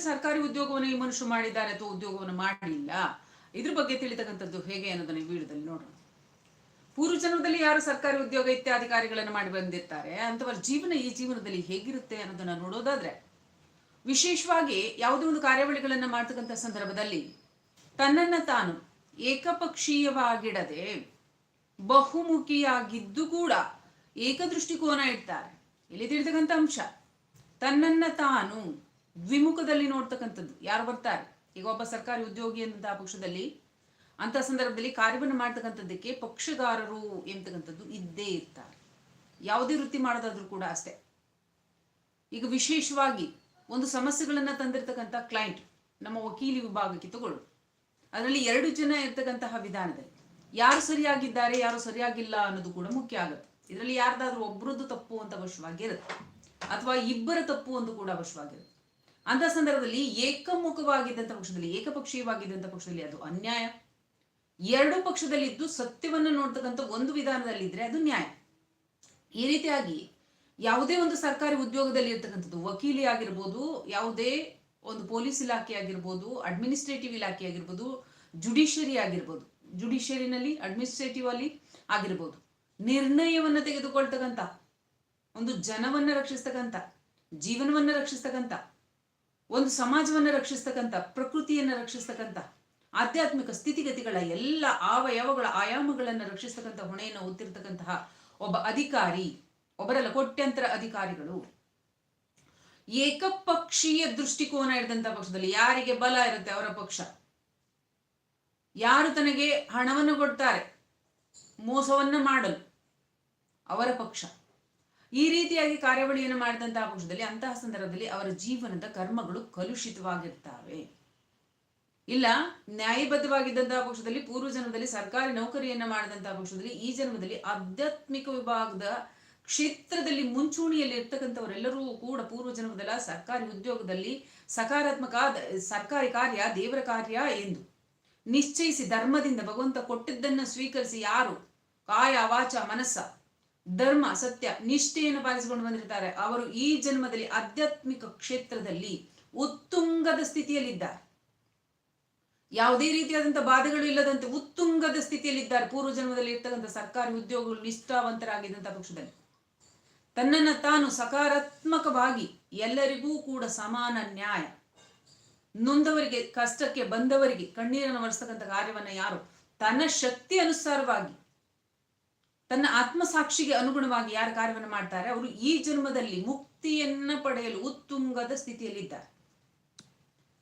ಸರ್ಕಾರಿ ಉದ್ಯೋಗವನ್ನು ಈ ಮನುಷ್ಯ ಮಾಡಿದ್ದಾರೆ ಅಥವಾ ಉದ್ಯೋಗವನ್ನು ಮಾಡಲಿಲ್ಲ ಇದ್ರ ಬಗ್ಗೆ ತಿಳಿತಕ್ಕಂಥದ್ದು ಹೇಗೆ ಅನ್ನೋದನ್ನ ವಿಡಿಯೋದಲ್ಲಿ ನೋಡೋಣ. ಪೂರ್ವ ಜನ್ಮದಲ್ಲಿ ಯಾರು ಸರ್ಕಾರಿ ಉದ್ಯೋಗ ಇತ್ಯಾಧಿಕಾರಿಗಳನ್ನು ಮಾಡಿ ಬಂದಿರ್ತಾರೆ ಅಂತವರ ಜೀವನ ಈ ಜೀವನದಲ್ಲಿ ಹೇಗಿರುತ್ತೆ ಅನ್ನೋದನ್ನ ನೋಡೋದಾದ್ರೆ, ವಿಶೇಷವಾಗಿ ಯಾವುದೇ ಒಂದು ಕಾರ್ಯಾವಳಿಗಳನ್ನ ಮಾಡ್ತಕ್ಕಂಥ ಸಂದರ್ಭದಲ್ಲಿ ತನ್ನನ್ನ ತಾನು ಏಕಪಕ್ಷೀಯವಾಗಿಡದೆ ಬಹುಮುಖಿಯಾಗಿದ್ದು ಕೂಡ ಏಕದೃಷ್ಟಿಕೋನ ಇಡ್ತಾರೆ. ಇಲ್ಲಿ ತಿಳಿತಕ್ಕಂಥ ಅಂಶ, ತನ್ನನ್ನ ತಾನು ದ್ವಿಮುಖದಲ್ಲಿ ನೋಡ್ತಕ್ಕಂಥದ್ದು. ಯಾರು ಬರ್ತಾರೆ? ಈಗ ಒಬ್ಬ ಸರ್ಕಾರಿ ಉದ್ಯೋಗಿ ಅಂತ ಪಕ್ಷದಲ್ಲಿ ಅಂತ ಸಂದರ್ಭದಲ್ಲಿ ಕಾರ್ಯವನ್ನು ಮಾಡ್ತಕ್ಕಂಥದ್ದಕ್ಕೆ ಪಕ್ಷಗಾರರು ಎಂತಕ್ಕಂಥದ್ದು ಇದ್ದೇ ಇರ್ತಾರೆ. ಯಾವುದೇ ವೃತ್ತಿ ಮಾಡೋದಾದ್ರೂ ಕೂಡ ಅಷ್ಟೇ. ಈಗ ವಿಶೇಷವಾಗಿ ಒಂದು ಸಮಸ್ಯೆಗಳನ್ನ ತಂದಿರತಕ್ಕಂಥ ಕ್ಲೈಂಟ್ ನಮ್ಮ ವಕೀಲಿ ವಿಭಾಗಕ್ಕೆ ತಗೊಳ್ಳು. ಅದರಲ್ಲಿ ಎರಡು ಜನ ಇರ್ತಕ್ಕಂತಹ ವಿಧಾನದಲ್ಲಿ ಯಾರು ಸರಿಯಾಗಿದ್ದಾರೆ, ಯಾರು ಸರಿಯಾಗಿಲ್ಲ ಅನ್ನೋದು ಕೂಡ ಮುಖ್ಯ ಆಗುತ್ತೆ. ಇದರಲ್ಲಿ ಯಾರ್ದಾದ್ರೂ ಒಬ್ಬರದ್ದು ತಪ್ಪು ಅಂತ ಅವಶ್ಯವಾಗಿರುತ್ತೆ ಅಥವಾ ಇಬ್ಬರ ತಪ್ಪು ಒಂದು ಕೂಡ ಅವಶ್ಯವಾಗಿರುತ್ತೆ ಅಂತ ಸಂದರ್ಭದಲ್ಲಿ ಏಕಮುಖವಾಗಿದ್ದಂಥ ಪಕ್ಷದಲ್ಲಿ, ಏಕಪಕ್ಷೀಯವಾಗಿದ್ದಂಥ ಪಕ್ಷದಲ್ಲಿ ಅದು ಅನ್ಯಾಯ. ಎರಡು ಪಕ್ಷದಲ್ಲಿದ್ದು ಸತ್ಯವನ್ನು ನೋಡ್ತಕ್ಕಂಥ ಒಂದು ವಿಧಾನದಲ್ಲಿ ಇದ್ರೆ ಅದು ನ್ಯಾಯ. ಈ ರೀತಿಯಾಗಿ ಯಾವುದೇ ಒಂದು ಸರ್ಕಾರಿ ಉದ್ಯೋಗದಲ್ಲಿ ಇರ್ತಕ್ಕಂಥದ್ದು, ವಕೀಲಿ ಆಗಿರ್ಬೋದು, ಯಾವುದೇ ಒಂದು ಪೊಲೀಸ್ ಇಲಾಖೆ ಆಗಿರ್ಬೋದು, ಅಡ್ಮಿನಿಸ್ಟ್ರೇಟಿವ್ ಇಲಾಖೆ ಆಗಿರ್ಬೋದು ಜುಡಿಷರಿ ಆಗಿರ್ಬೋದು, ಜುಡಿಷಿಯರಿನಲ್ಲಿ, ಅಡ್ಮಿನಿಸ್ಟ್ರೇಟಿವ್ ಅಲ್ಲಿ ಆಗಿರ್ಬೋದು. ನಿರ್ಣಯವನ್ನ ತೆಗೆದುಕೊಳ್ತಕ್ಕಂಥ, ಒಂದು ಜನವನ್ನ ರಕ್ಷಿಸ್ತಕ್ಕಂಥ, ಜೀವನವನ್ನ ರಕ್ಷಿಸ್ತಕ್ಕಂಥ ಒಂದು ಸಮಾಜವನ್ನ ರಕ್ಷಿಸ್ತಕ್ಕಂಥ, ಪ್ರಕೃತಿಯನ್ನ ರಕ್ಷಿಸ್ತಕ್ಕಂಥ, ಆಧ್ಯಾತ್ಮಿಕ ಸ್ಥಿತಿಗತಿಗಳ ಎಲ್ಲ ಆವಯವಗಳ ಆಯಾಮಗಳನ್ನು ರಕ್ಷಿಸ್ತಕ್ಕಂಥ ಹೊಣೆಯನ್ನು ಹೊತ್ತಿರ್ತಕ್ಕಂತಹ ಒಬ್ಬ ಅಧಿಕಾರಿ, ಒಬ್ಬರಲ್ಲ, ಕೋಟ್ಯಂತರ ಅಧಿಕಾರಿಗಳು. ಏಕಪಕ್ಷೀಯ ದೃಷ್ಟಿಕೋನ ಇಡಿದಂತ ಪಕ್ಷದಲ್ಲಿ ಯಾರಿಗೆ ಬಲ ಇರುತ್ತೆ ಅವರ ಪಕ್ಷ? ಯಾರು ತನಗೆ ಹಣವನ್ನು ಕೊಡ್ತಾರೆ? ಮೋಸವನ್ನ ಮಾಡಲು ಅವರ ಪಕ್ಷ. ಈ ರೀತಿಯಾಗಿ ಕಾರ್ಯಾವಳಿಯನ್ನು ಮಾಡಿದಂತಹ ಪಕ್ಷದಲ್ಲಿ ಅಂತಹ ಸಂದರ್ಭದಲ್ಲಿ ಅವರ ಜೀವನದ ಕರ್ಮಗಳು ಕಲುಷಿತವಾಗಿರ್ತವೆ. ಇಲ್ಲ, ನ್ಯಾಯಬದ್ಧವಾಗಿದ್ದಂತಹ ಪಕ್ಷದಲ್ಲಿ ಪೂರ್ವ ಜನ್ಮದಲ್ಲಿ ಸರ್ಕಾರಿ ನೌಕರಿಯನ್ನ ಮಾಡಿದಂತಹ ಪಕ್ಷದಲ್ಲಿ ಈ ಜನ್ಮದಲ್ಲಿ ಆಧ್ಯಾತ್ಮಿಕ ವಿಭಾಗದ ಕ್ಷೇತ್ರದಲ್ಲಿ ಮುಂಚೂಣಿಯಲ್ಲಿ ಇರ್ತಕ್ಕಂಥವರೆಲ್ಲರೂ ಕೂಡ ಪೂರ್ವ ಜನ್ಮದಲ್ಲ, ಸರ್ಕಾರಿ ಉದ್ಯೋಗದಲ್ಲಿ ಸಕಾರಾತ್ಮಕ ಸರ್ಕಾರಿ ಕಾರ್ಯ ದೇವರ ಕಾರ್ಯ ಎಂದು ನಿಶ್ಚಯಿಸಿ ಧರ್ಮದಿಂದ ಭಗವಂತ ಕೊಟ್ಟಿದ್ದನ್ನು ಸ್ವೀಕರಿಸಿ ಯಾರು? ಕಾಯ, ವಾಚ, ಮನಸ್ಸ. ಧರ್ಮ, ಸತ್ಯ, ನಿಷ್ಠೆಯನ್ನು ಪಾಲಿಸಿಕೊಂಡು ಬಂದಿರ್ತಾರೆ. ಅವರು ಈ ಜನ್ಮದಲ್ಲಿ ಆಧ್ಯಾತ್ಮಿಕ ಕ್ಷೇತ್ರದಲ್ಲಿ ಉತ್ತುಂಗದ ಸ್ಥಿತಿಯಲ್ಲಿದ್ದಾರೆ. ಯಾವುದೇ ರೀತಿಯಾದಂತಹ ಬಾಧೆಗಳು ಇಲ್ಲದಂತೆ ಉತ್ತುಂಗದ ಸ್ಥಿತಿಯಲ್ಲಿದ್ದಾರೆ. ಪೂರ್ವ ಜನ್ಮದಲ್ಲಿ ಇರ್ತಕ್ಕಂಥ ಸರ್ಕಾರಿ ಉದ್ಯೋಗಗಳು ನಿಷ್ಠಾವಂತರಾಗಿದ್ದಂತಹ ಪಕ್ಷದಲ್ಲಿ. ತನ್ನನ್ನು ತಾನು ಸಕಾರಾತ್ಮಕವಾಗಿ ಎಲ್ಲರಿಗೂ ಕೂಡ ಸಮಾನ ನ್ಯಾಯ. ನೊಂದವರಿಗೆ, ಕಷ್ಟಕ್ಕೆ ಬಂದವರಿಗೆ ಕಣ್ಣೀರನ್ನು ಒರೆಸ್ತಕ್ಕಂಥ ಕಾರ್ಯವನ್ನ ಯಾರು? ತನ್ನ ಶಕ್ತಿ ಅನುಸಾರವಾಗಿ ತನ್ನ ಆತ್ಮಸಾಕ್ಷಿಗೆ ಅನುಗುಣವಾಗಿ ಯಾರು ಕಾರ್ಯವನ್ನು ಮಾಡ್ತಾರೆ, ಅವರು ಈ ಜನ್ಮದಲ್ಲಿ ಮುಕ್ತಿಯನ್ನ ಪಡೆಯಲು ಉತ್ತುಂಗದ ಸ್ಥಿತಿಯಲ್ಲಿದ್ದಾರೆ.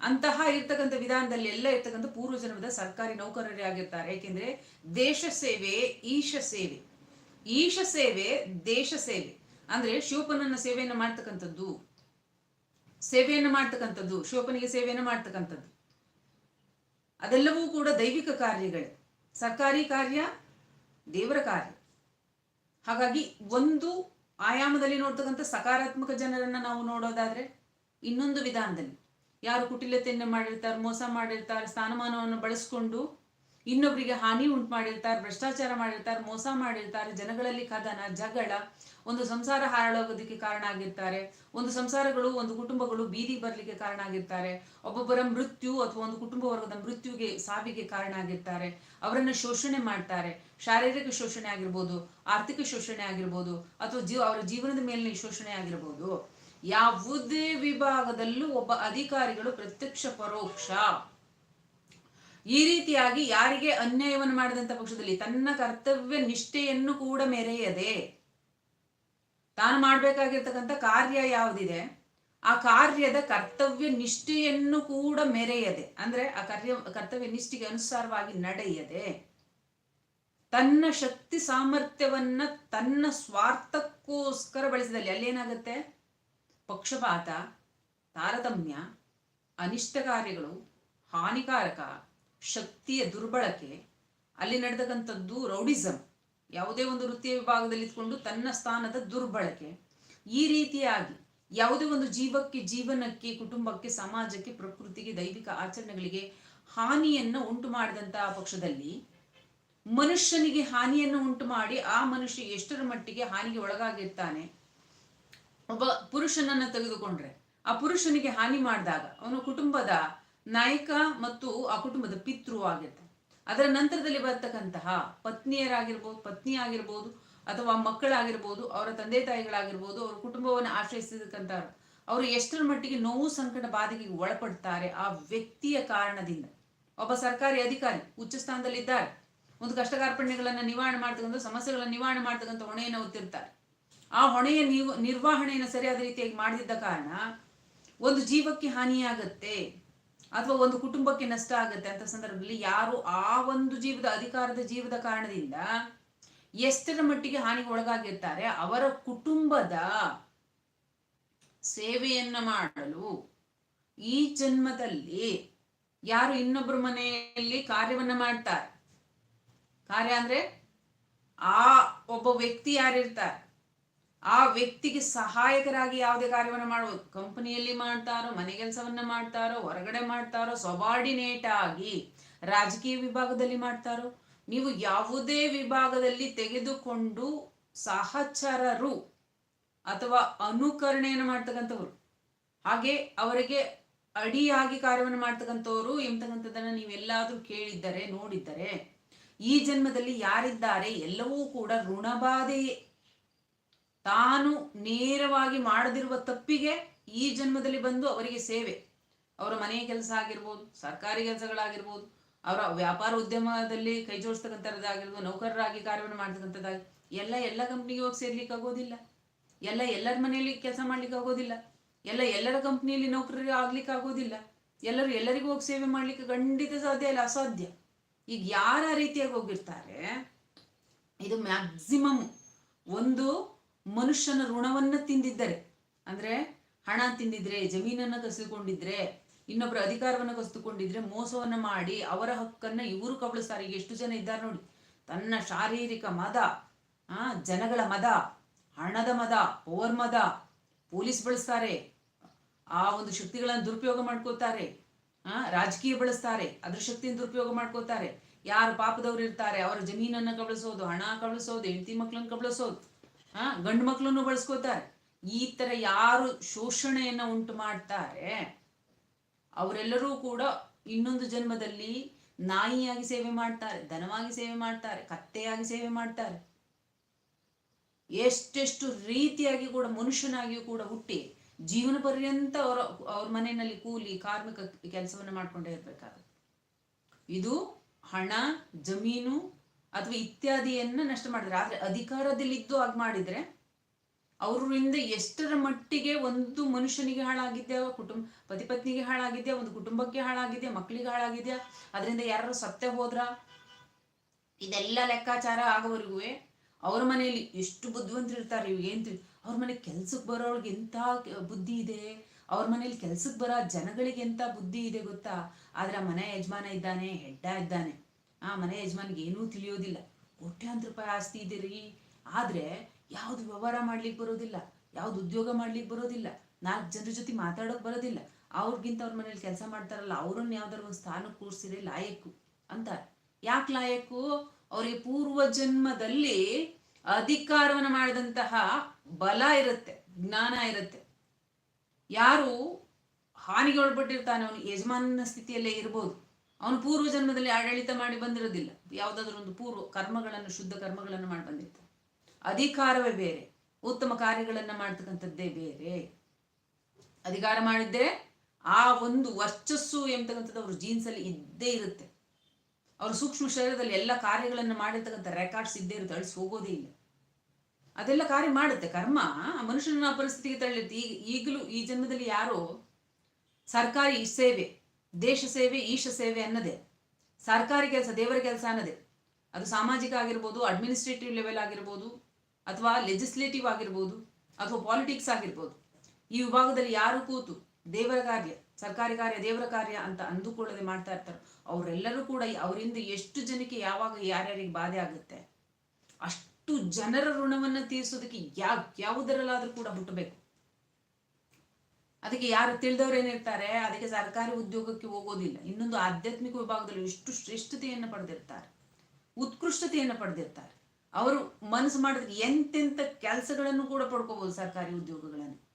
ಅಂತಹ ಇರ್ತಕ್ಕಂಥ ವಿಧಾನದಲ್ಲಿ ಎಲ್ಲ ಇರ್ತಕ್ಕಂಥ ಪೂರ್ವ ಜನ್ಮದ ಸರ್ಕಾರಿ ನೌಕರರೇ ಆಗಿರ್ತಾರೆ. ಏಕೆಂದ್ರೆ ದೇಶ ಸೇವೆ, ಈಶ ಸೇವೆ. ಈಶ ಸೇವೆ, ದೇಶ ಸೇವೆ. ಅಂದ್ರೆ ಶಿವಪನನ್ನ ಸೇವೆಯನ್ನು ಮಾಡ್ತಕ್ಕಂಥದ್ದು. ಸೇವೆಯನ್ನು ಮಾಡ್ತಕ್ಕಂಥದ್ದು ಶಿವಪನಿಗೆ ಸೇವೆಯನ್ನು ಮಾಡ್ತಕ್ಕಂಥದ್ದು. ಅದೆಲ್ಲವೂ ಕೂಡ ದೈವಿಕ ಕಾರ್ಯಗಳೇ. ಸರ್ಕಾರಿ ಕಾರ್ಯ, ದೇವರ ಕಾರ್ಯ. ಹಾಗಾಗಿ ಒಂದು ಆಯಾಮದಲ್ಲಿ ನೋಡ್ತಕ್ಕಂಥ ಸಕಾರಾತ್ಮಕ ಜನರನ್ನ ನಾವು ನೋಡೋದಾದ್ರೆ ಇನ್ನೊಂದು ವಿಧಾನದಲ್ಲಿ. ಯಾರು ಕುಟಿಲತೆಯನ್ನು ಮಾಡಿರ್ತಾರೆ, ಮೋಸ ಮಾಡಿರ್ತಾರೆ, ಸ್ಥಾನಮಾನವನ್ನು ಬಳಸ್ಕೊಂಡು ಇನ್ನೊಬ್ಬರಿಗೆ ಹಾನಿ ಉಂಟು ಮಾಡಿರ್ತಾರೆ, ಭ್ರಷ್ಟಾಚಾರ ಮಾಡಿರ್ತಾರೆ, ಮೋಸ ಮಾಡಿರ್ತಾರೆ, ಜನಗಳಲ್ಲಿ ಕದನ, ಜಗಳ, ಒಂದು ಸಂಸಾರ ಹಾರಾಳೋಗೋದಕ್ಕೆ ಕಾರಣ ಆಗಿರ್ತಾರೆ. ಒಂದು ಸಂಸಾರಗಳು, ಒಂದು ಕುಟುಂಬಗಳು ಬೀದಿ ಬರಲಿಕ್ಕೆ ಕಾರಣ ಆಗಿರ್ತಾರೆ. ಒಬ್ಬೊಬ್ಬರ ಮೃತ್ಯು ಅಥವಾ ಒಂದು ಕುಟುಂಬ ವರ್ಗದ ಮೃತ್ಯುಗೆ ಸಾವಿಗೆ ಕಾರಣ ಆಗಿರ್ತಾರೆ. ಅವರನ್ನ ಶೋಷಣೆ ಮಾಡ್ತಾರೆ. ಶಾರೀರಿಕ ಶೋಷಣೆ ಆಗಿರ್ಬೋದು, ಆರ್ಥಿಕ ಶೋಷಣೆ ಆಗಿರ್ಬೋದು, ಅಥವಾ ಜೀವ, ಅವರ ಜೀವನದ ಮೇಲಿನ ಶೋಷಣೆ ಆಗಿರ್ಬೋದು, ಯಾವುದೇ ವಿಭಾಗದಲ್ಲೂ ಒಬ್ಬ ಅಧಿಕಾರಿಗಳು ಪ್ರತ್ಯಕ್ಷ ಪರೋಕ್ಷ. ಈ ರೀತಿಯಾಗಿ ಯಾರಿಗೆ ಅನ್ಯಾಯವನ್ನು ಮಾಡಿದಂತ ಪಕ್ಷದಲ್ಲಿ ತನ್ನ ಕರ್ತವ್ಯ ನಿಷ್ಠೆಯನ್ನು ಕೂಡ ಮೆರೆಯದೆ ತಾನು ಮಾಡಬೇಕಾಗಿರ್ತಕ್ಕಂಥ ಕಾರ್ಯ ಯಾವುದಿದೆ? ಆ ಕಾರ್ಯದ ಕರ್ತವ್ಯ ನಿಷ್ಠೆಯನ್ನು ಕೂಡ ಮೆರೆಯದೆ, ಅಂದ್ರೆ ಆ ಕಾರ್ಯ, ಕರ್ತವ್ಯ ನಿಷ್ಠೆಗೆ ಅನುಸಾರವಾಗಿ ನಡೆಯದೆ, ತನ್ನ ಶಕ್ತಿ ಸಾಮರ್ಥ್ಯವನ್ನ ತನ್ನ ಸ್ವಾರ್ಥಕ್ಕೋಸ್ಕರ ಬಳಸಿದಲ್ಲಿ ಅಲ್ಲೇನಾಗುತ್ತೆ ಪಕ್ಷಪಾತ, ತಾರತಮ್ಯ, ಅನಿಷ್ಟ ಕಾರ್ಯಗಳು, ಹಾನಿಕಾರಕ, ಶಕ್ತಿಯ ದುರ್ಬಳಕೆ, ಅಲ್ಲಿ ನಡೆದಕ್ಕಂಥದ್ದು ರೌಡಿಸಮ್ ಯಾವುದೇ ಒಂದು ವೃತ್ತಿಯ ವಿಭಾಗದಲ್ಲಿ ಇದ್ಕೊಂಡು ತನ್ನ ಸ್ಥಾನದ ದುರ್ಬಳಕೆ, ಈ ರೀತಿಯಾಗಿ ಯಾವುದೇ ಒಂದು ಜೀವಕ್ಕೆ, ಜೀವನಕ್ಕೆ, ಕುಟುಂಬಕ್ಕೆ, ಸಮಾಜಕ್ಕೆ, ಪ್ರಕೃತಿಗೆ, ದೈವಿಕ ಆಚರಣೆಗಳಿಗೆ ಹಾನಿಯನ್ನು ಉಂಟು ಮಾಡಿದಂತಹ ಪಕ್ಷದಲ್ಲಿ ಮನುಷ್ಯನಿಗೆ ಹಾನಿಯನ್ನು ಉಂಟು ಮಾಡಿ ಆ ಮನುಷ್ಯ ಎಷ್ಟರ ಮಟ್ಟಿಗೆ ಹಾನಿಗೆ ಒಳಗಾಗಿರ್ತಾನೆ? ಒಬ್ಬ ಪುರುಷನನ್ನ ತೆಗೆದುಕೊಂಡ್ರೆ, ಆ ಪುರುಷನಿಗೆ ಹಾನಿ ಮಾಡಿದಾಗ ಅವನ ಕುಟುಂಬದ ನಾಯಕ ಮತ್ತು ಆ ಕುಟುಂಬದ ಪಿತೃ ಆಗಿರ್ತಾನೆ. ಅದರ ನಂತರದಲ್ಲಿ ಬರ್ತಕ್ಕಂತಹ ಪತ್ನಿಯರಾಗಿರ್ಬೋದು, ಪತ್ನಿ ಆಗಿರ್ಬೋದು ಅಥವಾ ಮಕ್ಕಳಾಗಿರ್ಬೋದು, ಅವರ ತಂದೆ ತಾಯಿಗಳಾಗಿರ್ಬೋದು, ಅವರ ಕುಟುಂಬವನ್ನು ಆಶ್ರಯಿಸಿರ್ತಕ್ಕಂಥವ್ರು ಅವರು ಎಷ್ಟರ ಮಟ್ಟಿಗೆ ನೋವು ಸಂಕಟ ಬಾಧೆಗೆ ಒಳಪಡ್ತಾರೆ ಆ ವ್ಯಕ್ತಿಯ ಕಾರಣದಿಂದ. ಒಬ್ಬ ಸರ್ಕಾರಿ ಅಧಿಕಾರಿ ಉಚ್ಚ ಸ್ಥಾನದಲ್ಲಿದ್ದಾರೆ. ಒಂದು ಕಷ್ಟ ಕಾರ್ಪಣ್ಯಗಳನ್ನ ನಿವಾರಣೆ ಮಾಡ್ತಕ್ಕಂಥ, ಸಮಸ್ಯೆಗಳನ್ನ ನಿವಾರಣೆ ಮಾಡ್ತಕ್ಕಂಥ ಹೊಣೆಯನ್ನು ಹೊತ್ತಿರ್ತಾರೆ ಆ ಹೊಣೆಯ ನೀವು, ನಿರ್ವಹಣೆಯನ್ನು ಸರಿಯಾದ ರೀತಿಯಾಗಿ ಮಾಡದಿದ್ದ ಕಾರಣ ಒಂದು ಜೀವಕ್ಕೆ ಹಾನಿಯಾಗತ್ತೆ ಅಥವಾ ಒಂದು ಕುಟುಂಬಕ್ಕೆ ನಷ್ಟ ಆಗುತ್ತೆ ಅಂತ ಸಂದರ್ಭದಲ್ಲಿ ಯಾರು ಆ ಒಂದು ಜೀವದ, ಅಧಿಕಾರದ ಜೀವದ ಕಾರಣದಿಂದ ಎಷ್ಟರ ಮಟ್ಟಿಗೆ ಹಾನಿಗೆ ಒಳಗಾಗಿರ್ತಾರೆ ಅವರ ಕುಟುಂಬದ ಸೇವೆಯನ್ನ ಮಾಡಲು ಈ ಜನ್ಮದಲ್ಲಿ ಯಾರು ಇನ್ನೊಬ್ಬರ ಮನೆಯಲ್ಲಿ ಕಾರ್ಯವನ್ನ ಮಾಡ್ತಾರೆ? ಕಾರ್ಯ ಅಂದ್ರೆ ಆ ಒಬ್ಬ ವ್ಯಕ್ತಿ ಯಾರಿರ್ತಾರೆ? ಆ ವ್ಯಕ್ತಿಗೆ ಸಹಾಯಕರಾಗಿ ಯಾವುದೇ ಕಾರ್ಯವನ್ನು ಮಾಡಬಹುದು ಕಂಪನಿಯಲ್ಲಿ ಮಾಡ್ತಾರೋ, ಮನೆ ಕೆಲಸವನ್ನ ಮಾಡ್ತಾರೋ, ಹೊರಗಡೆ ಮಾಡ್ತಾರೋ ಸಬಾರ್ಡಿನೇಟ್ ಆಗಿ ರಾಜಕೀಯ ವಿಭಾಗದಲ್ಲಿ ಮಾಡ್ತಾರೋ ನೀವು ಯಾವುದೇ ವಿಭಾಗದಲ್ಲಿ ತೆಗೆದುಕೊಂಡು ಸಹಚರರು ಅಥವಾ ಅನುಕರಣೆಯನ್ನು ಮಾಡ್ತಕ್ಕಂಥವ್ರು. ಹಾಗೆ ಅವರಿಗೆ ಅಡಿಯಾಗಿ ಕಾರ್ಯವನ್ನು ಮಾಡ್ತಕ್ಕಂಥವ್ರು ಎಂಬತಕ್ಕಂಥದ್ದನ್ನ ನೀವೆಲ್ಲಾದರೂ ಕೇಳಿದ್ದರೆ, ನೋಡಿದ್ದರೆ, ಈ ಜನ್ಮದಲ್ಲಿ ಯಾರಿದ್ದಾರೆ ಎಲ್ಲವೂ ಕೂಡ ಋಣಬಾಧೆಯೇ. ತಾನು ನೇರವಾಗಿ ಮಾಡದಿರುವ ತಪ್ಪಿಗೆ ಈ ಜನ್ಮದಲ್ಲಿ ಬಂದು ಅವರಿಗೆ ಸೇವೆ. ಅವರ ಮನೆ ಕೆಲಸ ಆಗಿರ್ಬೋದು, ಸರ್ಕಾರಿ ಕೆಲಸಗಳಾಗಿರ್ಬೋದು ಅವರ ವ್ಯಾಪಾರ ಉದ್ಯಮದಲ್ಲಿ ಕೈ ಜೋಡಿಸ್ತಕ್ಕಂಥದ್ದಾಗಿರ್ಬೋದು, ನೌಕರರಾಗಿ ಕಾರ್ಯವನ್ನು ಮಾಡ್ತಕ್ಕಂಥದ್ದಾಗಿ, ಎಲ್ಲ ಎಲ್ಲ ಕಂಪ್ನಿಗೆ ಹೋಗಿ ಸೇರ್ಲಿಕ್ಕೆ ಆಗೋದಿಲ್ಲ. ಎಲ್ಲ ಎಲ್ಲರ ಮನೆಯಲ್ಲಿ ಕೆಲಸ ಮಾಡ್ಲಿಕ್ಕೆ ಆಗೋದಿಲ್ಲ. ಎಲ್ಲ ಎಲ್ಲರ ಕಂಪ್ನಿಯಲ್ಲಿ ನೌಕರರಿಗೆ ಆಗ್ಲಿಕ್ಕೆ ಆಗೋದಿಲ್ಲ. ಎಲ್ಲರೂ ಎಲ್ಲರಿಗೂ ಹೋಗಿ ಸೇವೆ ಮಾಡ್ಲಿಕ್ಕೆ ಖಂಡಿತ ಸಾಧ್ಯ ಇಲ್ಲ, ಅಸಾಧ್ಯ. ಈಗ ಯಾರ ರೀತಿಯಾಗಿ ಹೋಗಿರ್ತಾರೆ? ಇದು ಮ್ಯಾಕ್ಸಿಮಮ್ ಒಂದು ಮನುಷ್ಯನ ಋಣವನ್ನ ತಿಂದಿದ್ದರೆ, ಅಂದ್ರೆ ಹಣ ತಿಂದಿದ್ರೆ, ಜಮೀನನ್ನ ಕಸಿದುಕೊಂಡಿದ್ರೆ ಇನ್ನೊಬ್ಬರ ಅಧಿಕಾರವನ್ನು ಕಸಿದುಕೊಂಡಿದ್ರೆ ಮೋಸವನ್ನ ಮಾಡಿ ಅವರ ಹಕ್ಕನ್ನ ಇವರು ಕಬಳಿಸ್ತಾರೆ. ಈಗ ಎಷ್ಟು ಜನ ಇದ್ದಾರೆ ನೋಡಿ. ತನ್ನ ಶಾರೀರಿಕ ಮದ, ಆ, ಜನಗಳ ಮದ, ಹಣದ ಮದ ಪವರ್ ಮದ, ಪೊಲೀಸ್ ಬಳಸ್ತಾರೆ. ಆ ಒಂದು ಶಕ್ತಿಗಳನ್ನು ದುರುಪಯೋಗ ಮಾಡ್ಕೋತಾರೆ. ಆ, ರಾಜಕೀಯ ಬಳಸ್ತಾರೆ. ಅದ್ರ ಶಕ್ತಿಯನ್ನು ದುರುಪಯೋಗ ಮಾಡ್ಕೋತಾರೆ. ಯಾರು ಪಾಪದವ್ರು ಇರ್ತಾರೆ, ಅವರ ಜಮೀನನ್ನ ಕಬಳಿಸೋದು, ಹಣ ಕಬಳಿಸೋದು, ಹೆಂಡತಿ ಮಕ್ಕಳನ್ನ ಕಬಳಿಸೋದು, ಆ, ಗಂಡು ಮಕ್ಕಳನ್ನು ಬಳಸ್ಕೋತಾರೆ. ಈ ತರ ಯಾರು ಶೋಷಣೆಯನ್ನ ಉಂಟು ಮಾಡ್ತಾರೆ ಅವರೆಲ್ಲರೂ ಕೂಡ ಇನ್ನೊಂದು ಜನ್ಮದಲ್ಲಿ ನಾಯಿಯಾಗಿ ಸೇವೆ ಮಾಡ್ತಾರೆ, ದನವಾಗಿ ಸೇವೆ ಮಾಡ್ತಾರೆ, ಕತ್ತೆಯಾಗಿ ಸೇವೆ ಮಾಡ್ತಾರೆ. ಎಷ್ಟೆಷ್ಟು ರೀತಿಯಾಗಿ ಕೂಡ ಮನುಷ್ಯನಾಗಿಯೂ ಕೂಡ ಹುಟ್ಟಿ ಜೀವನ ಪರ್ಯಂತ ಅವರ, ಅವ್ರ ಮನೆಯಲ್ಲಿ ಕೂಲಿ, ಕಾರ್ಮಿಕ ಕೆಲಸವನ್ನು ಮಾಡ್ಕೊಂಡೇ ಇರ್ಬೇಕಾಗುತ್ತೆ. ಇದು ಹಣ, ಜಮೀನು ಅಥವಾ ಇತ್ಯಾದಿಯನ್ನ ನಷ್ಟ ಮಾಡಿದ್ರೆ. ಆದ್ರೆ ಅಧಿಕಾರದಲ್ಲಿದ್ದು ಆಗ ಮಾಡಿದ್ರೆ ಅವರಿಂದ ಎಷ್ಟರ ಮಟ್ಟಿಗೆ ಒಂದು ಮನುಷ್ಯನಿಗೆ ಹಾಳಾಗಿದ್ಯಾ, ಕುಟುಂಬ ಪತಿ ಪತ್ನಿಗೆ ಹಾಳಾಗಿದ್ಯಾ, ಒಂದು ಕುಟುಂಬಕ್ಕೆ ಹಾಳಾಗಿದ್ಯಾ, ಮಕ್ಕಳಿಗೆ ಹಾಳಾಗಿದ್ಯಾ? ಅದರಿಂದ ಯಾರು ಸತ್ತೇ ಹೋದ್ರ? ಇದೆಲ್ಲ ಲೆಕ್ಕಾಚಾರ ಆಗೋವರೆಗೂ ಅವ್ರ ಮನೆಯಲ್ಲಿ ಎಷ್ಟು ಬುದ್ಧಿವಂತರು ಇರ್ತಾರೆ ಇವ್ಗೆ ಏನ್ ಅವ್ರ ಮನೆ ಕೆಲ್ಸಕ್ಕೆ ಬರೋಳ್ಗೆ ಎಂತ ಬುದ್ಧಿ ಇದೆ? ಅವ್ರ ಮನೇಲಿ ಕೆಲ್ಸಕ್ಕೆ ಬರೋ ಜನಗಳಿಗೆ ಎಂತ ಬುದ್ಧಿ ಇದೆ ಗೊತ್ತಾ? ಆದ್ರೆ ಮನೆ ಯಜಮಾನ ಇದ್ದಾನೆ, ಹೆಡ್ಡ ಇದ್ದಾನೆ. ಆ ಮನೆ ಯಜಮಾನಿಗೆ ಏನೂ ತಿಳಿಯೋದಿಲ್ಲ. ಕೋಟ್ಯಾಂತರ ರೂಪಾಯಿ ಆಸ್ತಿ ಇದೆ ರೀ. ಆದ್ರೆ ಯಾವ್ದು ವ್ಯವಹಾರ ಮಾಡ್ಲಿಕ್ಕೆ ಬರೋದಿಲ್ಲ, ಯಾವ್ದು ಉದ್ಯೋಗ ಮಾಡ್ಲಿಕ್ಕೆ ಬರೋದಿಲ್ಲ, ನಾಲ್ಕು ಜನರ ಜೊತೆ ಮಾತಾಡೋಕ್ ಬರೋದಿಲ್ಲ. ಅವ್ರಿಗಿಂತ ಅವ್ರ ಮನೇಲಿ ಕೆಲಸ ಮಾಡ್ತಾರಲ್ಲ, ಅವ್ರನ್ನ ಯಾವ್ದಾರು ಒಂದು ಸ್ಥಾನ ಕೂರಿಸಿದ್ರೆ ಲಾಯಕ್ಕು ಅಂತ. ಯಾಕೆ ಲಾಯಕ್ಕು? ಅವರಿಗೆ ಪೂರ್ವ ಜನ್ಮದಲ್ಲಿ ಅಧಿಕಾರವನ್ನು ಮಾಡಿದಂತಹ ಬಲ ಇರುತ್ತೆ, ಜ್ಞಾನ ಇರುತ್ತೆ. ಯಾರು ಹಾನಿಗೆ ಒಳಪಟ್ಟಿರ್ತಾನೆ ಅವನು ಯಜಮಾನನ ಸ್ಥಿತಿಯಲ್ಲೇ ಇರ್ಬೋದು. ಅವನು ಪೂರ್ವ ಜನ್ಮದಲ್ಲಿ ಆಡಳಿತ ಮಾಡಿ ಬಂದಿರೋದಿಲ್ಲ. ಯಾವುದಾದ್ರೂ ಒಂದು ಪೂರ್ವ ಕರ್ಮಗಳನ್ನು, ಶುದ್ಧ ಕರ್ಮಗಳನ್ನು ಮಾಡಿ ಬಂದಿರ್ತಾನೆ. ಅಧಿಕಾರವೇ ಬೇರೆ. ಉತ್ತಮ ಕಾರ್ಯಗಳನ್ನ ಮಾಡ್ತಕ್ಕಂಥದ್ದೇ ಬೇರೆ. ಅಧಿಕಾರ ಮಾಡಿದ್ರೆ ಆ ಒಂದು ವರ್ಚಸ್ಸು ಎಂಬತಕ್ಕಂಥದ್ದು ಅವ್ರ ಜೀನ್ಸ್ ಅಲ್ಲಿ ಇದ್ದೇ ಇರುತ್ತೆ. ಅವ್ರ ಸೂಕ್ಷ್ಮ ಶರೀರದಲ್ಲಿ ಎಲ್ಲ ಕಾರ್ಯಗಳನ್ನು ಮಾಡಿರ್ತಕ್ಕಂಥ ರೆಕಾರ್ಡ್ಸ್ ಇದ್ದೇ ಇರುತ್ತೆ, ಅಳಿಸಿ ಹೋಗೋದೇ ಇಲ್ಲ. ಅದೆಲ್ಲ ಕಾರ್ಯ ಮಾಡುತ್ತೆ. ಕರ್ಮ ಮನುಷ್ಯನ ಪರಿಸ್ಥಿತಿಗೆ ತಳ್ಳಿರುತ್ತೆ. ಈಗ ಈಗಲೂ ಈ ಜನ್ಮದಲ್ಲಿ ಯಾರೋ ಸರ್ಕಾರಿ ಸೇವೆ, ದೇಶ ಸೇವೆ, ಈಶ ಸೇವೆ ಅನ್ನೋದೇ. ಸರ್ಕಾರಿ ಕೆಲಸ, ದೇವರ ಕೆಲಸ ಅನ್ನೋದೇ. ಅದು ಸಾಮಾಜಿಕ ಆಗಿರ್ಬೋದು ಅಡ್ಮಿನಿಸ್ಟ್ರೇಟಿವ್ ಲೆವೆಲ್ ಆಗಿರ್ಬೋದು ಅಥವಾ ಲೆಜಿಸ್ಲೇಟಿವ್ ಆಗಿರ್ಬೋದು ಅಥವಾ ಪಾಲಿಟಿಕ್ಸ್ ಆಗಿರ್ಬೋದು. ಈ ವಿಭಾಗದಲ್ಲಿ ಯಾರು ಕೂತು ದೇವರ ಕಾರ್ಯ, ಸರ್ಕಾರಿ ಕಾರ್ಯ, ದೇವರ ಕಾರ್ಯ ಅಂತ ಅಂದುಕೊಳ್ಳದೆ ಮಾಡ್ತಾ ಇರ್ತಾರೆ, ಅವರೆಲ್ಲರೂ ಕೂಡ ಅವರಿಂದ ಎಷ್ಟು ಜನಕ್ಕೆ ಯಾವಾಗ ಯಾರ್ಯಾರಿಗೆ ಬಾಧೆ ಆಗುತ್ತೆ? ಅಷ್ಟು ಜನರ ಋಣವನ್ನು ತೀರಿಸೋದಕ್ಕೆ ಯಾವ, ಯಾವುದರಲ್ಲಾದ್ರೂ ಕೂಡ ಹುಟ್ಟಬೇಕು ಅದಕ್ಕೆ ಯಾರು ತಿಳಿದವರೇನಿರ್ತಾರೆ ಅದಕ್ಕೆ ಸರ್ಕಾರಿ ಉದ್ಯೋಗಕ್ಕೆ ಹೋಗೋದಿಲ್ಲ. ಇನ್ನೊಂದು ಆಧ್ಯಾತ್ಮಿಕ ವಿಭಾಗದಲ್ಲಿ ಎಷ್ಟು ಶ್ರೇಷ್ಠತೆಯನ್ನು ಪಡೆದಿರ್ತಾರೆ. ಉತ್ಕೃಷ್ಟತೆಯನ್ನು ಪಡೆದಿರ್ತಾರೆ. ಅವರು ಮನಸ್ಸು ಮಾಡಿದ್ರೆ ಎಂತೆಂಥ ಕೆಲಸಗಳನ್ನು ಕೂಡ ಪಡ್ಕೋಬಹುದು ಸರ್ಕಾರಿ ಉದ್ಯೋಗಗಳನ್ನು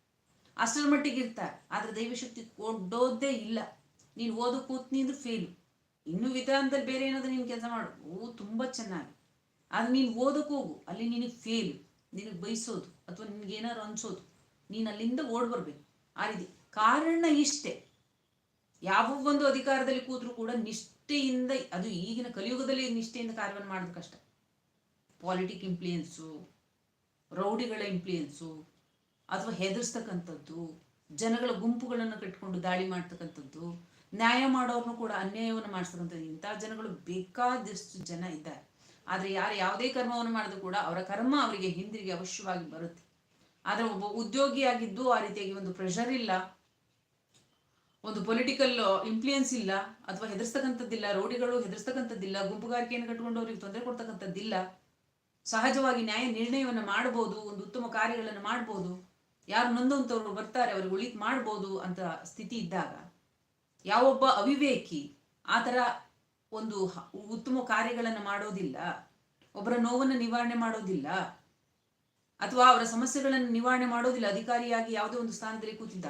ಅಷ್ಟರ ಮಟ್ಟಿಗೆ ಇರ್ತಾರೆ. ಆದ್ರೆ ದೈವಶಕ್ತಿ ಕೊಡೋದೇ ಇಲ್ಲ. ನೀನು ಓದು, ಕೂತ್ ಅಂದ್ರೆ ಫೇಲು ಇನ್ನು ವಿಧಾನದಲ್ಲಿ ಬೇರೆ ಏನಾದ್ರೂ ನೀನು ಕೆಲಸ ಮಾಡು. ಓ, ತುಂಬಾ ಚೆನ್ನಾಗಿ. ಆದ್ರೆ ನೀನು ಓದಕ್ಕೆ ಹೋಗು. ಅಲ್ಲಿ ನಿನಗೆ ಫೇಲು ನಿನಗೆ ಬಯಸೋದು ಅಥವಾ ನಿನ್ಗೆ ಏನಾದ್ರು ಅನ್ಸೋದು. ನೀನು ಅಲ್ಲಿಂದ ಓಡ್ ಬರ್ಬೇಕು. ಆ ರೀತಿ. ಕಾರಣ ಇಷ್ಟೇ. ಯಾವ ಒಂದು ಅಧಿಕಾರದಲ್ಲಿ ಕೂತರೂ ಕೂಡ ನಿಷ್ಠೆಯಿಂದ, ಅದು ಈಗಿನ ಕಲಿಯುಗದಲ್ಲಿ ನಿಷ್ಠೆಯಿಂದ ಕಾರ್ಯವನ್ನು ಮಾಡೋದು ಕಷ್ಟ. ಪಾಲಿಟಿಕ್ ಇಂಪ್ಲೂಯೆನ್ಸು ರೌಡಿಗಳ ಇಂಪ್ಲೂಯೆನ್ಸು ಅಥವಾ ಹೆದರ್ಸ್ತಕ್ಕಂಥದ್ದು, ಜನಗಳ ಗುಂಪುಗಳನ್ನು ಕಟ್ಕೊಂಡು ದಾಳಿ ಮಾಡ್ತಕ್ಕಂಥದ್ದು, ನ್ಯಾಯ ಮಾಡೋರ್ನು ಕೂಡ ಅನ್ಯಾಯವನ್ನು ಮಾಡಿಸ್ತಕ್ಕಂಥದ್ದು ಇಂಥ ಜನಗಳು ಬೇಕಾದಷ್ಟು ಜನ ಇದ್ದಾರೆ. ಆದರೆ ಯಾರು ಯಾವುದೇ ಕರ್ಮವನ್ನು ಮಾಡಿದ್ರು ಕೂಡ ಅವರ ಕರ್ಮ ಅವರಿಗೆ ಹಿಂದಿರುಗಿ ಅವಶ್ಯವಾಗಿ ಬರುತ್ತೆ. ಆದರೆ ಒಬ್ಬ ಉದ್ಯೋಗಿಯಾಗಿದ್ದು ಆ ರೀತಿಯಾಗಿ ಒಂದು ಪ್ರೆಷರ್ ಇಲ್ಲ, ಒಂದು ಪೊಲಿಟಿಕಲ್ ಇನ್ಫ್ಲೂಯೆನ್ಸ್ ಇಲ್ಲ, ಅಥವಾ ಹೆದರ್ಸ್ತಕ್ಕಂಥದ್ದಿಲ್ಲ ರೋಡಿಗಳು ಹೆದರ್ಸ್ತಕ್ಕಂಥದ್ದಿಲ್ಲ, ಗುಂಪುಗಾರಿಕೆಯನ್ನು ಕಟ್ಕೊಂಡು ಅವ್ರಿಗೆ ತೊಂದರೆ ಕೊಡ್ತಕ್ಕಂಥದ್ದಿಲ್ಲ ಸಹಜವಾಗಿ ನ್ಯಾಯ ನಿರ್ಣಯವನ್ನು ಮಾಡಬಹುದು ಒಂದು ಉತ್ತಮ ಕಾರ್ಯಗಳನ್ನು ಮಾಡಬಹುದು ಯಾರು ನೊಂದಂಥವ್ರು ಬರ್ತಾರೆ, ಅವ್ರಿಗೆ ಉಳಿತು ಮಾಡ್ಬೋದು ಅಂತ ಸ್ಥಿತಿ ಇದ್ದಾಗ ಯಾವೊಬ್ಬ ಅವಿವೇಕಿ ಆ ಥರ ಒಂದು ಉತ್ತಮ ಕಾರ್ಯಗಳನ್ನು ಮಾಡೋದಿಲ್ಲ, ಒಬ್ಬರ ನೋವನ್ನು ನಿವಾರಣೆ ಮಾಡೋದಿಲ್ಲ, ಅಥವಾ ಅವರ ಸಮಸ್ಯೆಗಳನ್ನು ನಿವಾರಣೆ ಮಾಡೋದಿಲ್ಲ, ಅಧಿಕಾರಿಯಾಗಿ ಯಾವುದೇ ಒಂದು ಸ್ಥಾನದಲ್ಲಿ ಕೂತಿದ್ದ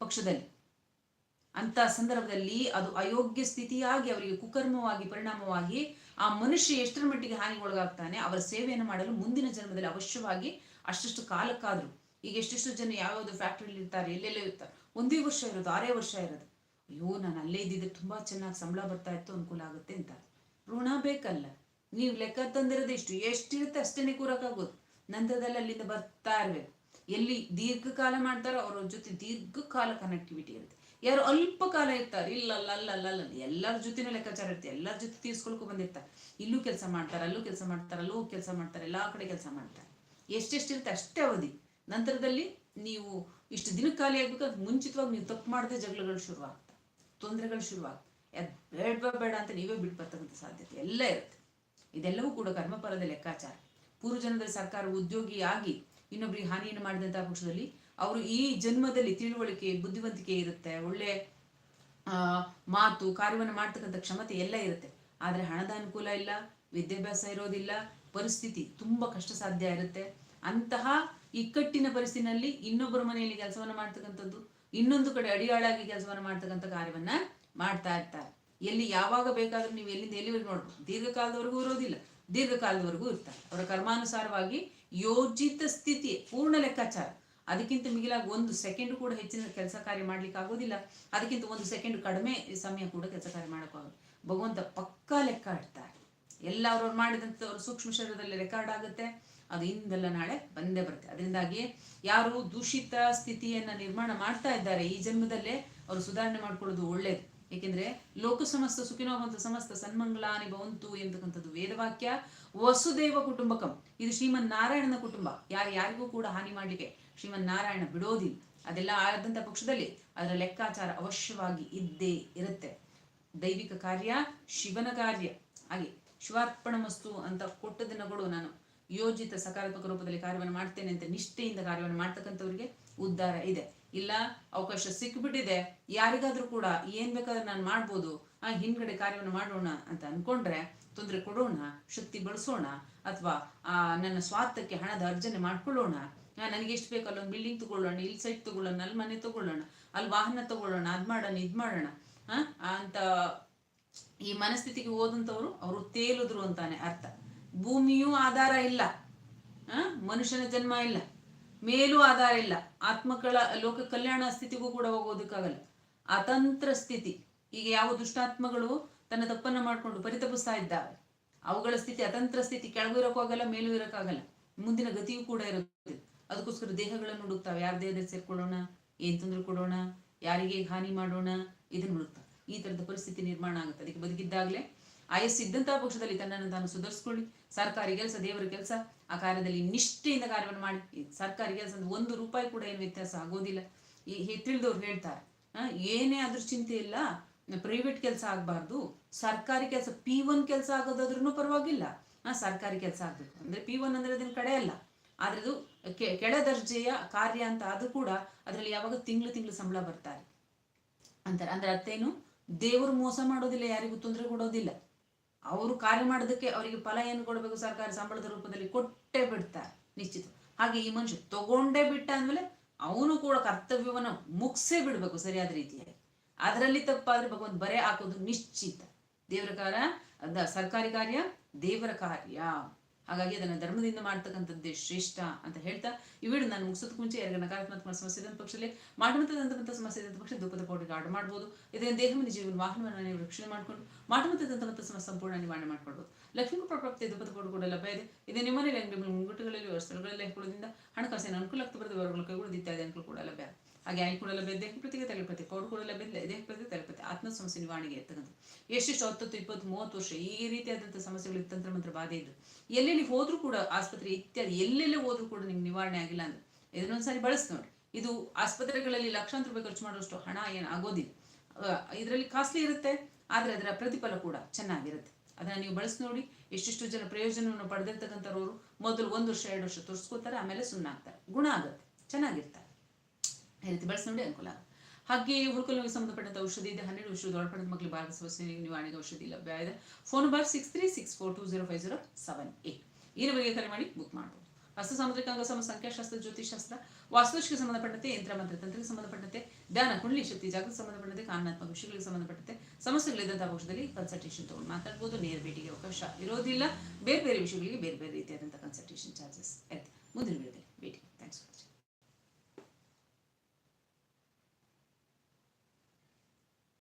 ಪಕ್ಷದಲ್ಲಿ. ಅಂತ ಸಂದರ್ಭದಲ್ಲಿ ಅದು ಅಯೋಗ್ಯ ಸ್ಥಿತಿಯಾಗಿ ಅವರಿಗೆ ಕುಕರ್ಮವಾಗಿ, ಪರಿಣಾಮವಾಗಿ ಆ ಮನುಷ್ಯ ಎಷ್ಟರ ಮಟ್ಟಿಗೆ ಹಾನಿಗೊಳಗಾಗ್ತಾನೆ, ಅವರ ಸೇವೆಯನ್ನು ಮಾಡಲು ಮುಂದಿನ ಜನ್ಮದಲ್ಲಿ ಅವಶ್ಯವಾಗಿ ಅಷ್ಟಷ್ಟು ಕಾಲಕ್ಕಾದ್ರು, ಈಗ ಎಷ್ಟೆಷ್ಟು ಜನ ಯಾವ್ಯಾವ್ದು ಫ್ಯಾಕ್ಟ್ರಿಲಿ ಇರ್ತಾರೆ, ಎಲ್ಲೆಲ್ಲೋ ಇರ್ತಾರೆ, ಒಂದೇ ವರ್ಷ ಇರೋದು, ಆರೇ ವರ್ಷ ಇರೋದು. ಅಯ್ಯೋ, ನಾನು ಅಲ್ಲೇ ಇದ್ದಿದ್ರೆ ತುಂಬಾ ಚೆನ್ನಾಗಿ ಸಂಬಳ ಬರ್ತಾ ಇತ್ತು, ಅನುಕೂಲ ಆಗುತ್ತೆ ಅಂತ ಋಣ ಬೇಕಲ್ಲ. ನೀವು ಲೆಕ್ಕ ತಂದಿರೋದು ಎಷ್ಟು ಎಷ್ಟಿರುತ್ತೆ ಅಷ್ಟೇನೆ ಕೂರಕ್ಕಾಗೋದು. ನಂತರದಲ್ಲಿ ಅಲ್ಲಿಂದ ಬರ್ತಾ ಇರ್ಬೇಕು. ಎಲ್ಲಿ ದೀರ್ಘಕಾಲ ಮಾಡ್ತಾರೋ, ಅವ್ರ ಜೊತೆ ದೀರ್ಘಕಾಲ ಕನೆಕ್ಟಿವಿಟಿ ಇರುತ್ತೆ. ಯಾರು ಅಲ್ಪ ಕಾಲ ಇರ್ತಾರೆ. ಇಲ್ಲ, ಅಲ್ಲ ಅಲ್ಲ ಅಲ್ಲ ಅಲ್ಲ. ಎಲ್ಲರ ಜೊತೆನೂ ಲೆಕ್ಕಾಚಾರ ಇರ್ತೆ ಎಲ್ಲರ ಜೊತೆ ತೀರ್ಸ್ಕೊಳ್ಕೊ ಬಂದಿರ್ತಾರೆ. ಇಲ್ಲೂ ಕೆಲಸ ಮಾಡ್ತಾರೆ, ಅಲ್ಲೂ ಕೆಲಸ ಮಾಡ್ತಾರೆ, ಅಲ್ಲೂ ಕೆಲಸ ಮಾಡ್ತಾರೆ, ಎಲ್ಲಾ ಕಡೆ ಕೆಲಸ ಮಾಡ್ತಾರೆ. ಎಷ್ಟೆಷ್ಟಿರುತ್ತೆ ಅಷ್ಟೇ ಅವಧಿ. ನಂತರದಲ್ಲಿ ನೀವು ಇಷ್ಟು ದಿನಕ್ಕೆ ಖಾಲಿ ಆಗ್ಬೇಕಾದ್ರೆ ಮುಂಚಿತವಾಗಿ ನೀವು ತಪ್ಪು ಮಾಡದೆ ಜಗಳಗಳು ಶುರುವಾಗ್ತವೆ. ತೊಂದರೆಗಳು ಶುರುವಾಗ್ತವೆ. ಯಾದ್ ಬೇಡ ಬೇಡ ಅಂತ ನೀವೇ ಬಿಟ್ಟು ಸಾಧ್ಯತೆ ಎಲ್ಲ ಇರುತ್ತೆ. ಇದೆಲ್ಲವೂ ಕೂಡ ಕರ್ಮಫಲದ ಲೆಕ್ಕಾಚಾರ. ಪೂರ್ವ ಸರ್ಕಾರ ಸರ್ಕಾರ ಉದ್ಯೋಗಿಯಾಗಿ ಇನ್ನೊಬ್ಬರಿಗೆ ಹಾನಿಯನ್ನು ಮಾಡಿದಂತಹ ಪಕ್ಷದಲ್ಲಿ ಅವರು ಈ ಜನ್ಮದಲ್ಲಿ ತಿಳುವಳಿಕೆ, ಬುದ್ಧಿವಂತಿಕೆ ಇರುತ್ತೆ, ಒಳ್ಳೆ ಮಾತು, ಕಾರ್ಯವನ್ನು ಮಾಡ್ತಕ್ಕಂಥ ಕ್ಷಮತೆ ಎಲ್ಲ ಇರುತ್ತೆ. ಆದರೆ ಹಣದ ಅನುಕೂಲ ಇಲ್ಲ, ವಿದ್ಯಾಭ್ಯಾಸ ಇರೋದಿಲ್ಲ, ಪರಿಸ್ಥಿತಿ ತುಂಬಾ ಕಷ್ಟ ಸಾಧ್ಯ ಇರುತ್ತೆ. ಅಂತಹ ಇಕ್ಕಟ್ಟಿನ ಪರಿಸ್ಥಿತಿನಲ್ಲಿ ಇನ್ನೊಬ್ಬರ ಮನೆಯಲ್ಲಿ ಕೆಲಸವನ್ನ ಮಾಡ್ತಕ್ಕಂಥದ್ದು, ಇನ್ನೊಂದು ಕಡೆ ಅಡಿಯಾಳಾಗಿ ಕೆಲಸವನ್ನ ಮಾಡ್ತಕ್ಕಂಥ ಕಾರ್ಯವನ್ನ ಮಾಡ್ತಾ ಇರ್ತಾರೆ. ಎಲ್ಲಿ ಯಾವಾಗ ಬೇಕಾದ್ರೂ ನೀವು ಎಲ್ಲಿಂದ ಎಲ್ಲಿವರೆಗೂ ನೋಡ್ಬೋದು. ದೀರ್ಘಕಾಲದವರೆಗೂ ಇರೋದಿಲ್ಲ, ದೀರ್ಘಕಾಲದವರೆಗೂ ಇರ್ತಾರೆ. ಅವರ ಕರ್ಮಾನುಸಾರವಾಗಿ ಯೋಜಿತ ಸ್ಥಿತಿ ಪೂರ್ಣ ಲೆಕ್ಕಾಚಾರ. ಅದಕ್ಕಿಂತ ಮಿಗಿಲಾಗಿ ಒಂದು ಸೆಕೆಂಡ್ ಕೂಡ ಹೆಚ್ಚಿನ ಕೆಲಸ ಕಾರ್ಯ ಮಾಡ್ಲಿಕ್ಕೆ ಆಗೋದಿಲ್ಲ. ಅದಕ್ಕಿಂತ ಒಂದು ಸೆಕೆಂಡ್ ಕಡಿಮೆ ಸಮಯ ಕೂಡ ಕೆಲಸ ಕಾರ್ಯ ಮಾಡೋಕ್ಕಾಗೋದು ಭಗವಂತ ಪಕ್ಕಾ ಲೆಕ್ಕ ಇಡ್ತಾರೆ. ಎಲ್ಲ ಅವ್ರವ್ರು ಮಾಡಿದಂಥವ್ರು ಸೂಕ್ಷ್ಮ ಶರೀರದಲ್ಲಿ ರೆಕಾರ್ಡ್ ಆಗುತ್ತೆ. ಅದು ಇಂದಲ್ಲ ನಾಳೆ ಬಂದೇ ಬರುತ್ತೆ. ಅದರಿಂದಾಗಿ ಯಾರು ದೂಷಿತ ಸ್ಥಿತಿಯನ್ನ ನಿರ್ಮಾಣ ಮಾಡ್ತಾ ಇದ್ದಾರೆ, ಈ ಜನ್ಮದಲ್ಲೇ ಅವರು ಸುಧಾರಣೆ ಮಾಡ್ಕೊಳ್ಳೋದು ಒಳ್ಳೇದು. ಏಕೆಂದ್ರೆ ಲೋಕ ಸಮಸ್ತ ಸುಖಿನೋ ಬಂತು ಸಮಸ್ತ ಸನ್ಮಂಗಲಾನಿ ಭವಂತು ಎಂತಕ್ಕಂಥದ್ದು ವೇದವಾಕ್ಯ ವಸುದೇವ ಕುಟುಂಬಕಂ. ಇದು ಶ್ರೀಮನ್ ನಾರಾಯಣನ ಕುಟುಂಬ. ಯಾರು ಯಾರಿಗೂ ಕೂಡ ಹಾನಿ ಮಾಡ್ಲಿಕ್ಕೆ ಶ್ರೀಮನ್ ನಾರಾಯಣ ಬಿಡೋದಿಲ್ಲ. ಅದೆಲ್ಲ ಆದಂತ ಪಕ್ಷದಲ್ಲಿ ಅದರ ಲೆಕ್ಕಾಚಾರ ಅವಶ್ಯವಾಗಿ ಇದ್ದೇ ಇರುತ್ತೆ. ದೈವಿಕ ಕಾರ್ಯ, ಶಿವನ ಕಾರ್ಯ. ಹಾಗೆ ಶಿವಾರ್ಪಣ ಮಸ್ತು ಅಂತ ಕೊಟ್ಟ ದಿನಗಳು ನಾನು ಯೋಜಿತ ಸಕಾರಾತ್ಮಕ ರೂಪದಲ್ಲಿ ಕಾರ್ಯವನ್ನು ಮಾಡ್ತೇನೆ ಅಂತ ನಿಷ್ಠೆಯಿಂದ ಕಾರ್ಯವನ್ನು ಮಾಡ್ತಕ್ಕಂಥವ್ರಿಗೆ ಉದ್ಧಾರ ಇದೆ. ಇಲ್ಲ, ಅವಕಾಶ ಸಿಕ್ಬಿಟ್ಟಿದೆ. ಯಾರಿಗಾದ್ರೂ ಕೂಡ ಏನ್ ಬೇಕಾದ್ರೂ ನಾನು ಮಾಡ್ಬೋದು. ಆ, ಹಿಂದ್ಗಡೆ ಕಾರ್ಯವನ್ನು ಮಾಡೋಣ ಅಂತ ಅನ್ಕೊಂಡ್ರೆ ತೊಂದರೆ ಕೊಡೋಣ, ಶಕ್ತಿ ಬಳಸೋಣ, ಅಥವಾ, ಆ, ನನ್ನ ಸ್ವಾರ್ಥಕ್ಕೆ ಹಣದ ಅರ್ಜನೆ ಮಾಡ್ಕೊಳ್ಳೋಣ ನನಗೆ ಎಷ್ಟು ಬೇಕು, ಅಲ್ಲೊಂದು ಬಿಲ್ಡಿಂಗ್ ತಗೊಳ್ಳೋಣ ಇಲ್ಲಿ ಸೈಟ್ ತಗೊಳ್ಳೋಣ, ಅಲ್ಲಿ ಮನೆ ತಗೊಳ್ಳೋಣ, ಅಲ್ಲಿ ವಾಹನ ತಗೊಳ್ಳೋಣ, ಅದ್ ಮಾಡೋಣ, ಇದ್ ಮಾಡೋಣ ಅಂತ ಈ ಮನಸ್ಥಿತಿಗೆ ಹೋದಂಥವ್ರು ಅವರು ತೇಲಿದ್ರು ಅಂತಾನೆ ಅರ್ಥ. ಭೂಮಿಯೂ ಆಧಾರ ಇಲ್ಲ ಮನುಷ್ಯನ ಜನ್ಮ ಇಲ್ಲ, ಮೇಲೂ ಆಧಾರ ಇಲ್ಲ. ಆತ್ಮಗಳ ಲೋಕ ಕಲ್ಯಾಣ ಸ್ಥಿತಿಗೂ ಕೂಡ ಹೋಗೋದಕ್ಕಾಗಲ್ಲ. ಅತಂತ್ರ ಸ್ಥಿತಿ. ಈಗ ಯಾವ ದುಷ್ಟಾತ್ಮಗಳು ತನ್ನ ತಪ್ಪನ್ನ ಮಾಡ್ಕೊಂಡು ಪರಿತಪಿಸ್ತಾ ಇದ್ದಾವೆ. ಅವುಗಳ ಸ್ಥಿತಿ ಅತಂತ್ರ ಸ್ಥಿತಿ. ಕೆಳಗೂ ಇರೋಕ್ಕಾಗಲ್ಲ ಮೇಲೂ ಇರೋಕ್ಕಾಗಲ್ಲ. ಮುಂದಿನ ಗತಿಯೂ ಕೂಡ ಇರುತ್ತೆ. ಅದಕ್ಕೋಸ್ಕರ ದೇಹಗಳನ್ನು ಹುಡುಕ್ತಾವೆ. ಯಾರ ದೇಹದಲ್ಲಿ ಸೇರ್ಕೊಳ್ಳೋಣ ಏನ್ ತೊಂದರೆ ಕೊಡೋಣ, ಯಾರಿಗೆ ಹಾನಿ ಮಾಡೋಣ, ಇದನ್ನು ಹುಡುಕ್ತಾವೆ. ಈ ತರದ ಪರಿಸ್ಥಿತಿ ನಿರ್ಮಾಣ ಆಗುತ್ತೆ. ಅದಕ್ಕೆ ಬದುಕಿದ್ದಾಗಲೇ ಆಯಸ್ಸಿದ್ದಂತಹ ಪಕ್ಷದಲ್ಲಿ ತನ್ನನ್ನು ತಾನು ಸುಧಾರಿಸ್ಕೊಳ್ಳಿ. ಸರ್ಕಾರಿ ಕೆಲಸ, ದೇವರ ಕೆಲಸ, ಆ ಕಾರ್ಯದಲ್ಲಿ ನಿಷ್ಠೆಯಿಂದ ಕಾರ್ಯವನ್ನು ಮಾಡಿ. ಸರ್ಕಾರಿ ಕೆಲಸ ಒಂದು ರೂಪಾಯಿ ಕೂಡ ಏನು ವ್ಯತ್ಯಾಸ ಆಗೋದಿಲ್ಲ. ಈ ತಿಳಿದವ್ರು ಹೇಳ್ತಾರೆ ಏನೇ ಅದ್ರ ಚಿಂತೆ ಇಲ್ಲ, ಪ್ರೈವೇಟ್ ಕೆಲಸ ಆಗಬಾರ್ದು, ಸರ್ಕಾರಿ ಕೆಲಸ, ಪಿ ಒನ್ ಕೆಲಸ ಆಗೋದಾದ್ರೂ ಪರವಾಗಿಲ್ಲ. ಸರ್ಕಾರಿ ಕೆಲಸ ಆಗ್ಬೇಕು. ಅಂದ್ರೆ ಪಿ ಒನ್ ಅಂದ್ರೆ ಅದನ್ನ ಕಡೆ ಅಲ್ಲ. ಆದ್ರೆ ಅದು ಕೆಳ ದರ್ಜೆಯ ಕಾರ್ಯ ಅಂತ ಅದು ಕೂಡ ಅದರಲ್ಲಿ ಯಾವಾಗ ತಿಂಗಳು ತಿಂಗಳು ಸಂಬಳ ಬರ್ತಾರೆ. ಅಂತಾರೆ. ಅಂದ್ರೆ ಅತ್ತೇನು ದೇವರು ಮೋಸ ಮಾಡೋದಿಲ್ಲ, ಯಾರಿಗೂ ತೊಂದರೆ ಕೊಡೋದಿಲ್ಲ. ಅವರು ಕಾರ್ಯ ಮಾಡೋದಕ್ಕೆ ಅವರಿಗೆ ಫಲ ಏನು ಕೊಡಬೇಕು? ಸರ್ಕಾರ ಸಂಬಳದ ರೂಪದಲ್ಲಿ ಕೊಟ್ಟೇ ಬಿಡ್ತಾರೆ, ನಿಶ್ಚಿತ. ಹಾಗೆ ಈ ಮನುಷ್ಯ ತಗೊಂಡೇ ಬಿಟ್ಟ ಅಂದ್ಮೇಲೆ ಅವನು ಕೂಡ ಕರ್ತವ್ಯವನ್ನು ಮುಗಿಸೇ ಬಿಡಬೇಕು ಸರಿಯಾದ ರೀತಿಯಾಗಿ ಅದರಲ್ಲಿ ತಪ್ಪಾದ್ರೆ ಭಗವಂತ ಬರೆ ಹಾಕೋದು ನಿಶ್ಚಿತ. ದೇವರ ಕಾರ್ಯ ಸರ್ಕಾರಿ ಕಾರ್ಯ, ದೇವರ ಕಾರ್ಯ. ಹಾಗಾಗಿ ಅದನ್ನು ಧರ್ಮದಿಂದ ಮಾಡ್ತಕ್ಕಂಥದ್ದೇ ಶ್ರೇಷ್ಠ ಅಂತ ಹೇಳ್ತಾ ಈ ವಿಡಿಯೋ ನಾನು ಮುಗಿಸೋದಕ್ಕೆ ಮುಂಚೆ ಎರಡು ನಕಾರಾತ್ಮಕ ಸಮಸ್ಯೆ ಇದ್ದಂಥ ಪಕ್ಷದಲ್ಲಿ ಮಾಟಮತದಂತಹ ಸಮಸ್ಯೆ ಇದ್ದಂಥ ಪಕ್ಷ ದುಃಖದ ಪೌಡರ್ಗೆ ಆರ್ಡರ್ ಮಾಡ್ಬೋದು. ಇದರಿಂದ ದೇಹವನ್ನು ಜೀವನ, ವಾಹನವನ್ನು ನೀವು ರಕ್ಷಣೆ ಮಾಡಿಕೊಂಡು ಮಾಟಮತದಂತಹ ಸಮಸ್ಯೆ ಸಂಪೂರ್ಣ ನಿವಾರಣೆ ಮಾಡ್ಕೊಳ್ಬೋದು. ಲಕ್ಷ್ಮೀಪುರ ಪ್ರಾಪ್ತಿ ದುಃಖದ ಪೌಡರ್ ಕೂಡ ಲಭ್ಯ ಇದೆ. ಇದೇ ನಿಮ್ಮನೆಯಲ್ಲಿ ಅಂಗಡಿ ಮುಂಗಟ್ಟುಗಳಲ್ಲಿ ಸ್ಥಳಗಳಲ್ಲಿ ಹಣಕಾಸಿನ ಅನುಕೂಲ ಆಗ್ತಾ ಬರ್ತದೆ ವಿವರಗಳು ಕೈಗೊಳ್ಳೋದು ಇತ್ಯಾದಿ ಅನುಕೂಲ ಕೂಡ ಲಭ್ಯ ಹಾಗೆ ಆಯ್ಕೆ ಕೂಡ ಲಭ್ಯ ದೇಹ ಪ್ರತಿಗೆ ತಲೆಪತಿ ಪೌಡರ್ ಕೂಡ ಲಭ್ಯ ದೇಹ ಪ್ರತಿ ತಲುಪತಿ ಆತ್ಮ ಸಮಸ್ಯೆ ನಿವಾರಣೆಗೆ ಇರ್ತಕ್ಕಂಥ ಎಷ್ಟೆಷ್ಟು ಹತ್ತತ್ತು ಇಪ್ಪತ್ತು, ಮೂವತ್ತು ವರ್ಷ ಈ ರೀತಿಯಾದಂಥ ಸಮಸ್ಯೆಗಳು ತಂತ್ರ ಮಂತ್ರ ಬಾಧೆ ಇದ್ದು. ಎಲ್ಲೆಲ್ಲಿ ಹೋದ್ರೂ ಕೂಡ ಆಸ್ಪತ್ರೆ ಇತ್ಯಾದಿ, ಎಲ್ಲೆಲ್ಲಿ ಹೋದ್ರೂ ಕೂಡ ನಿಮ್ಗೆ ನಿವಾರಣೆ ಆಗಿಲ್ಲ ಅಂದ್ರೆ, ಇದನ್ನೊಂದ್ಸಾರಿ ಬಳಸಿ ನೋಡಿ. ಇದು ಆಸ್ಪತ್ರೆಗಳಲ್ಲಿ ಲಕ್ಷಾಂತರ ರೂಪಾಯಿ ಖರ್ಚು ಮಾಡುವಷ್ಟು ಹಣ ಏನು ಆಗೋದಿಲ್ಲ. ಇದರಲ್ಲಿ ಕಾಸ್ಟ್ಲಿ ಇರುತ್ತೆ, ಆದರೆ ಅದರ ಪ್ರತಿಫಲ ಕೂಡ ಚೆನ್ನಾಗಿರುತ್ತೆ. ಅದನ್ನ ನೀವು ಬಳಸಿ ನೋಡಿ, ಎಷ್ಟೆಷ್ಟು ಜನ ಪ್ರಯೋಜನವನ್ನು ಪಡೆದಿರ್ತಕ್ಕಂಥವ್ರು, ಮೊದಲು ಒಂದು ವರ್ಷ, ಎರಡು ವರ್ಷ ತೋರಿಸ್ಕೋತಾರೆ ಆಮೇಲೆ ಸುಮ್ಮನೆ ಆಗ್ತಾರೆ ಗುಣ ಆಗುತ್ತೆ. ಚೆನ್ನಾಗಿರ್ತಾರೆ. ಈ ರೀತಿ ನೋಡಿ ಅನುಕೂಲ ಹಾಗೆ ಹುಡುಕಲು ಸಂಬಂಧಪಟ್ಟಂತ ಔಷಧಿ ಇದೆ. ಹನ್ನೆರಡು ವರ್ಷದ ಒಳಪಡಿದ ಮಕ್ಕಳು ಭಾರತ ಸಮಸ್ಯೆ ನಿವಾರಣೆಗೆ ಔಷಧಿ ಲಭ್ಯ ಇದೆ. Phone number six three six four two zero five zero seven eight ಈ ನಂಬರ್ಗೆ ಕರೆ ಮಾಡಿ ಬುಕ್ ಮಾಡಬಹುದು ಹಸ್ತ ಸಾಮುದ್ರಿಕ ಅಂಗಸಮ ಸಂಖ್ಯಾಶಾಸ್ತ್ರ ಜ್ಯೋತಿಷಾಸ್ತ್ರ ವಾಸ್ತುಶಿಗೆ ಸಂಬಂಧಪಟ್ಟಂತೆ, ಯಂತ್ರ ಮಂತ್ರ ತಂತ್ರಕ್ಕೆ ಸಂಬಂಧಪಟ್ಟಂತೆ, ಧ್ಯಾನ, ಕುಂಡಲಿ, ಶಕ್ತಿ, ಜಾಗೃತಿ ಸಂಬಂಧಪಟ್ಟಂತೆ, ಕಾರಣಾತ್ಮಕ ವಿಷಯಗಳಿಗೆ ಸಂಬಂಧಪಟ್ಟಂತೆ ಸಮಸ್ಯೆಗಳಿದ್ದಂತಹ ಪಕ್ಷದಲ್ಲಿ ಕನ್ಸಲ್ಟೇಷನ್ ತಗೊಂಡು ಮಾತಾಡ್ಬೋದು. ನೇರ ಭೇಟಿಗೆ ಅವಕಾಶ ಇರೋದಿಲ್ಲ. ಬೇರೆ ಬೇರೆ ವಿಷಯಗಳಿಗೆ ಬೇರೆ ಬೇರೆ ರೀತಿಯಾದಂತಹ ಕನ್ಸಲ್ಟೇಷನ್